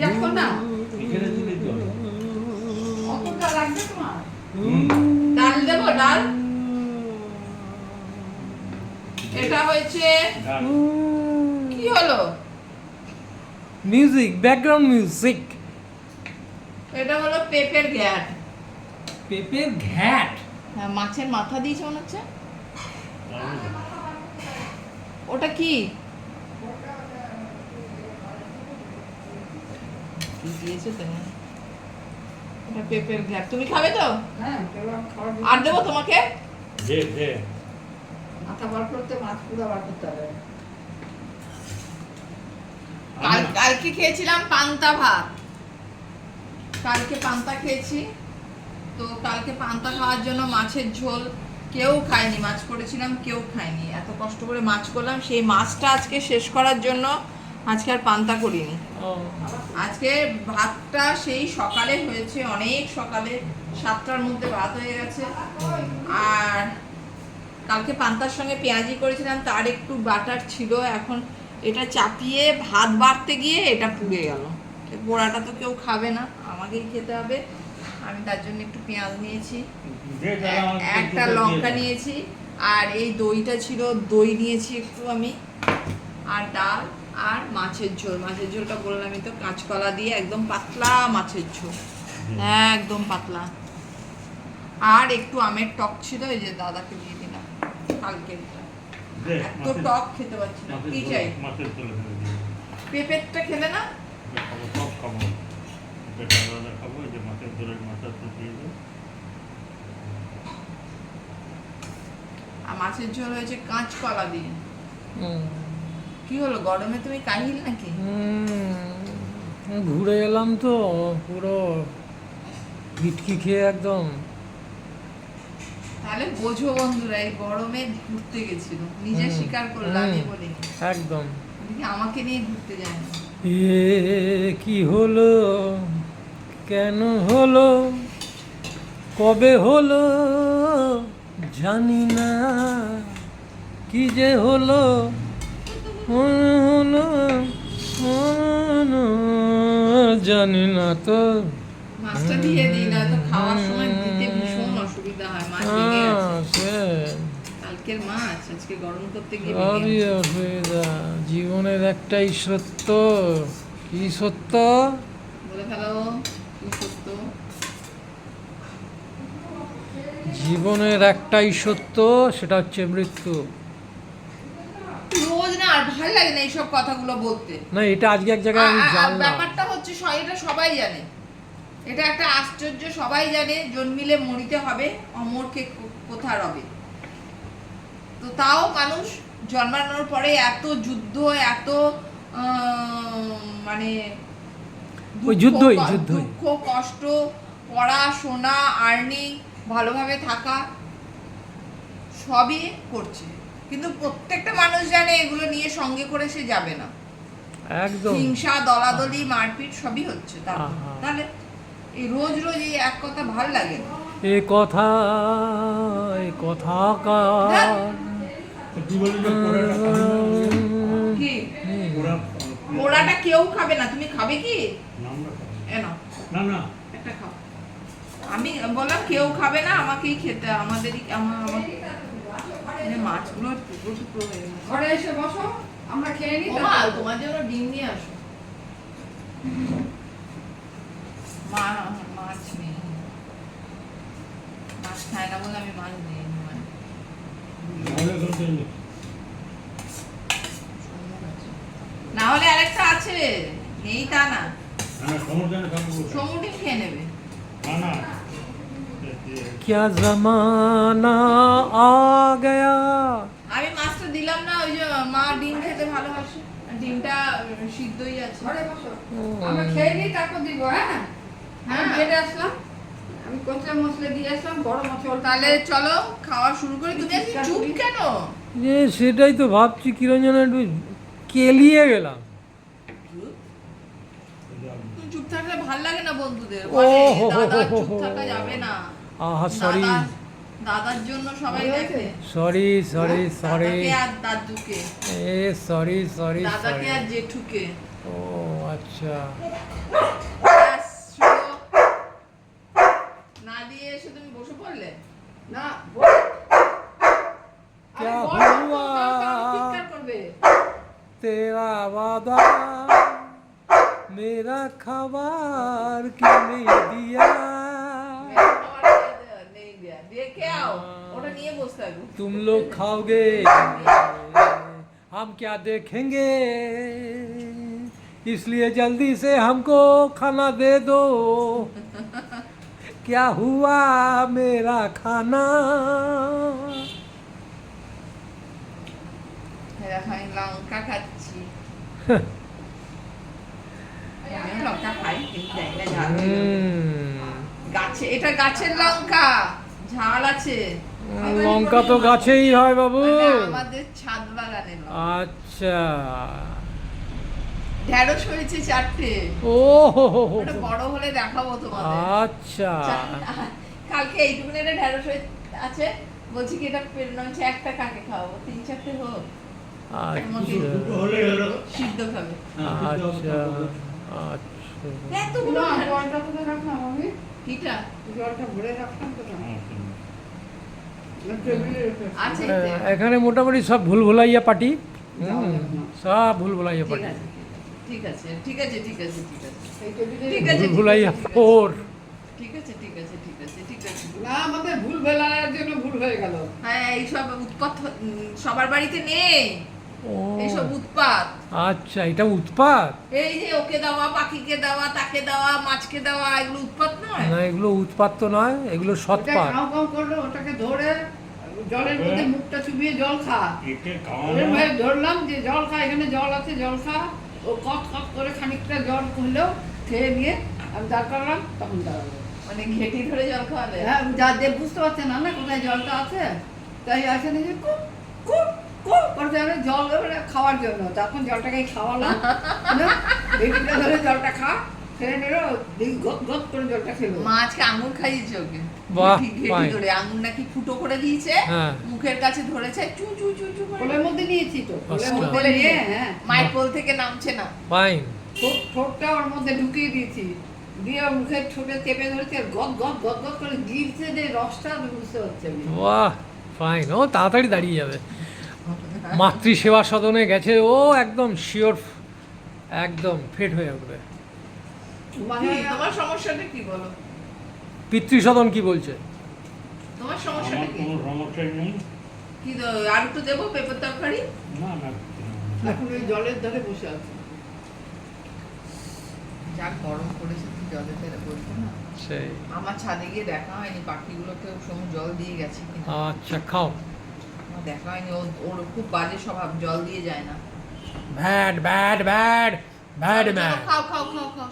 দেখো না এখানে দিলে তো হবে। অতটা লাগবে তোমার ডাল দেবো ডাল এটা হয়েছে কি হলো মিউজিক ব্যাকগ্রাউন্ড মিউজিক এটা হলো পেঁপের ঘ্যাট। পেঁপের ঘ্যাট? হ্যাঁ মাছের মাথা দিয়েছে মনে হচ্ছে। ওটা কি? এটা পেঁপের তুমি খাবে তো? হ্যাঁ আর দেবো তোমাকে? দে, দে। মাথা বার করতে মাছ পুরো বার করতে হবে। কালকে খেয়েছিলাম পান্তা ভাত। কালকে পান্তা খেয়েছি। তো কালকে পান্তা খাওয়ার জন্য মাছের ঝোল কেউ খায়নি মাছ করেছিলাম কেউ খায়নি। এত কষ্ট করে মাছ করলাম সেই মাছটা আজকে শেষ করার জন্য আজকে আর পান্তা করিনি। আজকে ভাতটা সেই সকালে হয়েছে অনেক সকালে। সাতটার মধ্যে ভাত হয়ে গেছে। আর কালকে পান্তার সঙ্গে পেঁয়াজি করেছিলাম তার একটু বাটার ছিল। এখন এটা চাপিয়ে ভাত বাড়তে গিয়ে এটা পুড়ে গেল। পোড়াটা তো কেউ খাবে না আমাকেই খেতে হবে। আমি তার জন্য একটু পেঁয়াজ নিয়েছি। একটা লঙ্কা নিয়েছি আর এই দইটা ছিল দই নিয়েছি একটু আমি আর ডাল আর মাছের ঝোল। মাছের ঝোলটা বললামই তো কাঁচকলা দিয়ে একদম পাতলা মাছের ঝোল। একদম পাতলা। আর একটু আমের টক ছিল এই যে দাদাকে দিয়ে দিলাম কালকে এত টক খেতে পারছি না কি চাই। পেঁপেরটা খেলে না? খাব, এই যে মাছের দিয়ে দাও। আর মাছের ঝোল হয়েছে কাঁচকলা দিয়ে। কি হলো গরমে তুমি কাহিল নাকি? ঘুরে এলাম তো পুরো ভিটকি খেয়ে একদম। তাহলে বোঝো বন্ধুরা এই গরমে ঘুরতে গেছিল। নিজে স্বীকার করলাম আমি। বলিনি একদম। আমাকে নিয়ে ঘুরতে যায় না এ কি হলো? কেন হলো? কবে হলো? জানি না। কি যে হলো? জানি না তো। মাছটা দিয়ে দিই না তো খাওয়ার সময় দিতে ভীষণ অসুবিধা হয় মাছ ভেঙে আহ, কালকের মাছ আজকে গরম করতে গিয়ে সবই অসুবিধা। জীবনের একটাই সত্য। কি সত্য? বলে ফেলো কি সত্য জীবনের একটাই সত্য সেটা হচ্ছে মৃত্যু। রোজ না আর ভালো লাগে না এইসব কথাগুলো বলতে। না এটা আজকে এক জায়গায় আমি জানলাম। ব্যাপারটা হচ্ছে এটা সবাই জানে। এটা একটা আশ্চর্য সবাই জানে জন্মিলে মরিতে হবে অমরকে কোথা রবে? তো তাও মানুষ জন্মানোর পরে এত যুদ্ধ এত মানে ওই যুদ্ধই। দুঃখ কষ্ট পড়াশোনা আর্নিং ভালোভাবে থাকা সবই করছে। কিন্তু প্রত্যেকটা মানুষ জানে এগুলো নিয়ে সঙ্গে করে সে যাবে না। একদম। হিংসা দলাদলি মারপিট সবই হচ্ছে তাহলে এই রোজ রোজ এই এক কথা ভালো লাগে না। এ কথা এ কথা কার? তো তুই বললি যে পোড়াটা খাবি। না? কি পোড়া, পোড়াটা কেউ খাবে না তুমি খাবে কি? না, না না। আমি বললাম কেউ খাবে না আমাকেই খেতে আমাদেরই আমার আমাকে মানে মাছগুলো টুকরো টুকরো হয়ে গেছে। ঘরে এসে বসো আমরা খেয়ে নিই ওমা, তোমার জন্য ডিম নিয়ে আসো। মা মাছ নেই। মাছ খায় না বলে আমি মাছ মানে কিন্তু না হলে আরেকটা আছে। নেই তা না। সমুদ্রে খেয়ে নেবে। না, না। এ, এ, क्या जमाना आ गया আমি মাছটা দিলাম না ওই যে মা ডিম খেতে ভালোবাসে আর ডিমটা উম, সিদ্ধই আছে ঘরে বসো আমরা খেয়ে নিই তারপর দিব হ্যাঁ হ্যাঁ হ্যাঁ। বেড়ে আসলাম আমি কচলা মশলা দিয়ে আসলাম বড় মশলা তাহলে চলো খাওয়া শুরু করি তুমি আজকে চুপ কেন যে সেটাই তো ভাবছি কিরঞ্জন একটু কেলিয়ে গেলাম তুমি চুপ থাকলে ভাল লাগে না বন্ধুদের ও বলে, হো হো দাদা হো হো চুপ হো। থাকা যাবে না আহা সরি দাদার জন্য সবাই দেখে। সরি সরি সরি দাদুকে এ সরি সরি দাদাকে আর জেঠুকে। ও আচ্ছা। মেরা খাবার কিনে দিয়া। দিয়ে খেয়াও। ওটা নিয়ে বসে থাকো। तुम लोग खाओगे हम क्या देखेंगे इसलिए जल्दी से हमको खाना दे दो क्या हुआ मेरा खाना এই দেখো, আমি লঙ্কা খাচ্ছি আমিও লঙ্কা খাই কিন্তু জানি না ঝাল কি লঙ্কা। हम्म, গাছে এটা গাছের লঙ্কা ঝাল আছে। লঙ্কা তো গাছেই হয় বাবু। মানে আমাদের ছাদ লঙ্কা। আচ্ছা। ঢেঁড়স হয়েছে চারটে। ও বড় হলে দেখাবো তোমাদের। আচ্ছা। কালকে এইটুকুনি একটা ঢেঁড়স হয়ে আছে। বলছি কি এটা পেরোনো হচ্ছে একটা কাকে খাওয়াবো। তিন চারটে হোক। আচ্ছা। সিদ্ধ খাবে। আচ্ছা। আচ্ছা। এতগুলো কোথায় রাখলাম আমি? কিটা? হ্যাঁ, এখানে মোটামুটি সব ভুল ভুলাইয়া যাও। সব ভুল ভুলাইয়া আছে ঠিক আছে ঠিক আছে ঠিক আছে ঠিক আছে। ঠিক আছে, ভুল ভুলাইয়া ঠিক আছে। ফোর। ঠিক আছে ঠিক আছে ঠিক আছে ঠিক আছে। না আমাদের ভুল ভেলার জন্য ভুল হয়ে গেল। হ্যাঁ এইসব উৎপাত সবার বাড়িতে নেই। এইসব উৎপাত। আচ্ছা এটা উৎপাত? এই যে ওকে দেওয়া পাখিকে দেওয়া তাকে দেওয়া মাছকে দেওয়া এগুলো উৎপাত নয়? না এগুলো উৎপাত তো নয় এগুলো সৎপাত। কাউ কাউ করল ওটাকে ধরে জলের মধ্যে মুখটা চুবিয়ে জল খা। ধরলাম যে জল খা এখানে জল আছে জল খা। ও কট কট করে খানিকটা জল করলেও খেয়ে নিয়ে আমি দাঁড় করলাম তখন দাঁড়াল। মানে ঘেটি ধরে জল খাওয়ালে? হ্যাঁ যা বুঝতে পারছে না না কোথায় জলটা আছে তাই আছে না যে কুপ কুপ। করতে হবে জল খাওয়ার জন্য। তখন জলটাকে খাওয়ালাম। না ধরে জলটা খা খেয়ে নিল গত গত করে জলটা খেলো। মা আজকে আঙুর খাইয়েছে ওকে। বাহ, ঘেটি- ঘেটি fine. ধরে আঙুর নাকি ফুটো করে দিয়েছে। মুখের কাছে ধরেছে চু চু চু চু কোলের মধ্যে নিয়েছি তো কোলের। মধ্যে নিয়ে নিয়ে? হ্যাঁ। মায়ের কোল থেকে নামছে না। ফাইন ঠোঁটটা ওর মধ্যে ঢুকিয়ে দিয়েছি। দিয়ে ওর মুখের ঠোঁটে চেপে ধরেছে আর গদ গদ গদ গদ করে গিলছে যে রসটা বুঝতে। বাহ ফাইন ও তাড়াতাড়ি দাঁড়িয়ে যাবে। মাতৃ সেবা সদনে গেছে ও একদম শিওর একদম ফিট হয়ে উঠবে। মানে তোমার সমস্যাটা কি বলো? পিতৃসদন কি বলছে? তোমার সমস্যাটা আমার কি? কোনো নেই। কি আর একটু দেবো পেপার তরকারি? না না এখন ওই জলের ধারে বসে আছে। যা গরম পড়েছে না? সেই। আমার ছাদে গিয়ে দেখা হয়নি পাখিগুলোকে সময় জল দিয়ে গেছে আচ্ছা খাও। দেখা হয়নি ওর খুব বাজে স্বভাব জল দিয়ে যায় না। Bad bad bad bad man খাও খাও খাও খাও